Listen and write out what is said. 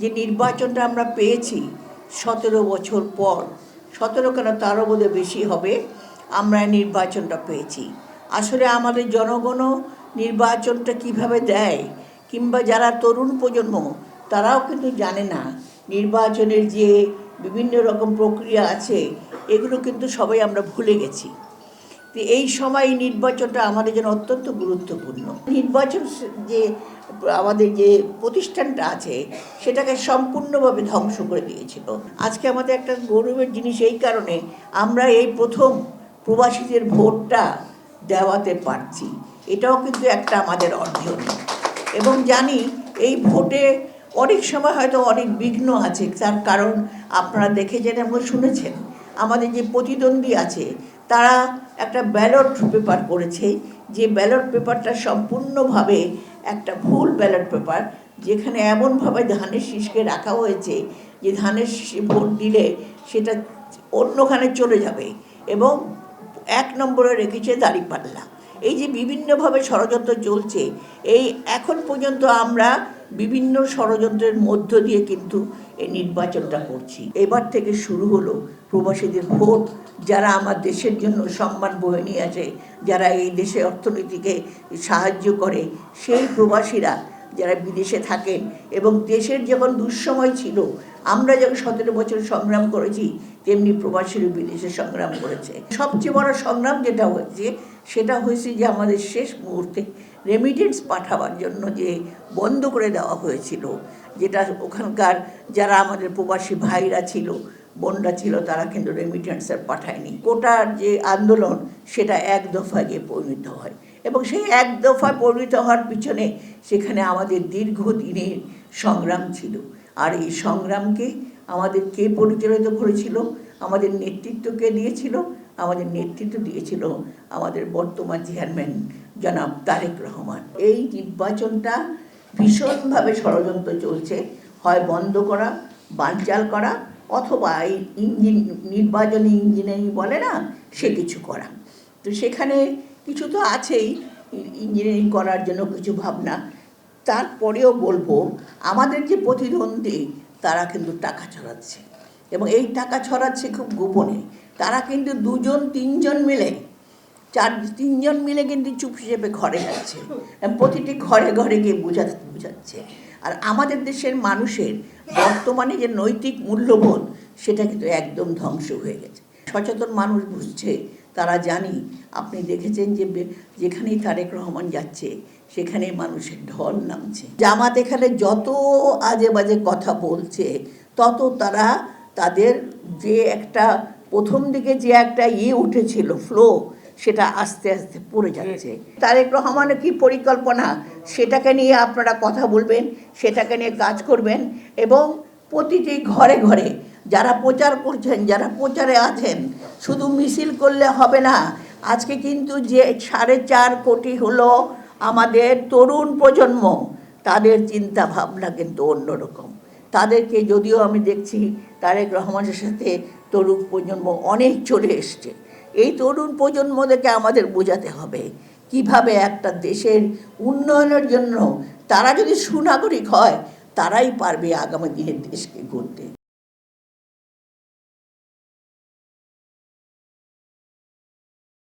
যে নির্বাচনটা আমরা পেয়েছি সতেরো বছর পর, সতেরো কেন তারও বোধ বেশি হবে, আমরা নির্বাচনটা পেয়েছি। আসলে আমাদের জনগণও নির্বাচনটা কীভাবে দেয়, কিংবা যারা তরুণ প্রজন্ম, তারাও কিন্তু জানে না। নির্বাচনের যে বিভিন্ন রকম প্রক্রিয়া আছে, এগুলো কিন্তু সবাই আমরা ভুলে গেছি। তো এই সময় নির্বাচনটা আমাদের জন্য অত্যন্ত গুরুত্বপূর্ণ। নির্বাচন যে আমাদের যে প্রতিষ্ঠানটা আছে, সেটাকে সম্পূর্ণভাবে ধ্বংস করে দিয়েছিল। আজকে আমাদের একটা গৌরবের জিনিস এই কারণে আমরা এই প্রথম প্রবাসীদের ভোটটা দেওয়াতে পারছি। এটাও কিন্তু একটা আমাদের অর্জন। এবং জানি এই ভোটে অনেক সময় হয়তো অনেক বিঘ্ন আছে, তার কারণ আপনারা দেখেছেন এবং শুনেছেন। আমাদের যে প্রতিদ্বন্দ্বী আছে তারা একটা ব্যালট পেপার করেছে, যে ব্যালট পেপারটা সম্পূর্ণভাবে একটা ভুল ব্যালট পেপার যেখানে এমনভাবে ধানের শীষকে রাখা হয়েছে, যে ধানের শীষে ভোট দিলে সেটা অন্যখানে চলে যাবে এবং এক নম্বরে রেখেছে দাঁড়িপাল্লা এই যে বিভিন্নভাবে ষড়যন্ত্র চলছে, এই এখন পর্যন্ত আমরা বিভিন্ন ষড়যন্ত্রের মধ্য দিয়ে কিন্তু এই নির্বাচনটা করছি। এবার থেকে শুরু হলো প্রবাসীদের ভোট। যারা আমার দেশের জন্য সম্মান বয়ে নিয়ে আসে, যারা এই দেশের অর্থনীতিকে সাহায্য করে, সেই প্রবাসীরা যারা বিদেশে থাকেন এবং দেশের যখন দুঃসময় ছিল, আমরা যখন সতেরো বছর সংগ্রাম করেছি, তেমনি প্রবাসীরা বিদেশে সংগ্রাম করেছে। সবচেয়ে বড় সংগ্রাম যেটা হয়েছে, সেটা হয়েছে যে আমাদের শেষ মুহূর্তে রেমিটেন্স পাঠাবার জন্য যে বন্ধ করে দেওয়া হয়েছিল, যেটা ওখানকার যারা আমাদের প্রবাসী ভাইরা ছিল, বোনরা ছিল, তারা কিন্তু রেমিটেন্স আর পাঠায়নি। কোটার যে আন্দোলন, সেটা এক দফায় গিয়ে পরিণত হয় এবং সেই এক দফায় পরিণত হওয়ার পিছনে সেখানে আমাদের দীর্ঘদিনের সংগ্রাম ছিল। আর এই সংগ্রামকে আমাদের কে পরিচালিত করেছিল? আমাদের নেতৃত্ব কে দিয়েছিল, আমাদের নেতৃত্ব দিয়েছিল আমাদের বর্তমান চেয়ারম্যান জনাব তারেক রহমান। এই নির্বাচনটা ভীষণভাবে ষড়যন্ত্র চলছে। হয় বন্ধ করা, বানচাল করা, অথবা এই ইঞ্জিন, নির্বাচনী ইঞ্জিনিয়ারিং বলে না, সে কিছু করা। তো সেখানে কিছু তো আছেই ইঞ্জিনিয়ারিং করার জন্য কিছু ভাবনা। তারপরেও বলব, আমাদের যে প্রতিদ্বন্দ্বী, তারা কিন্তু টাকা ছড়াচ্ছে। এবং এই টাকা ছড়াচ্ছে খুব গোপনে। তারা কিন্তু দুজন, তিনজন মিলে চার তিনজন মিলে কিন্তু চুপ হিসেবে ঘরে যাচ্ছে। প্রতিটি ঘরে ঘরে গিয়ে বোঝাতে বোঝাচ্ছে। আর আমাদের দেশের মানুষের বর্তমানে যে নৈতিক মূল্যবোধ, সেটা কিন্তু একদম ধ্বংস হয়ে গেছে। সচেতন মানুষ বুঝছে, তারা জানি, আপনি দেখেছেন যে যেখানেই তারেক রহমান যাচ্ছে, সেখানে মানুষের ঢল নামছে। জামাত এখানে যত আজে বাজে কথা বলছে, তত তারা তাদের যে একটা প্রথম দিকে যে একটা ইয়ে উঠেছিল ফ্লো সেটা আস্তে আস্তে পড়ে যাচ্ছে। তারেক রহমানের কি পরিকল্পনা? সেটাকে নিয়ে আপনারা কথা বলবেন সেটাকে নিয়ে কাজ করবেন এবং প্রতিটি ঘরে ঘরে যারা প্রচার করছেন যারা প্রচারে আছেন শুধু মিছিল করলে হবে না আজকে কিন্তু যে সাড়ে চার কোটি হলো আমাদের তরুণ প্রজন্ম তাদের চিন্তা ভাবনা কিন্তু অন্যরকম। তাদেরকে যদিও আমি দেখছি তারেক রহমানের সাথে তরুণ প্রজন্ম অনেক চলে এসছে। এই তরুণ প্রজন্মদেরকে আমাদের বোঝাতে হবে। কীভাবে একটা দেশের উন্নয়নের জন্য তারা যদি সুনাগরিক হয়, তারাই পারবে আগামী দিনের দেশকে গড়তে।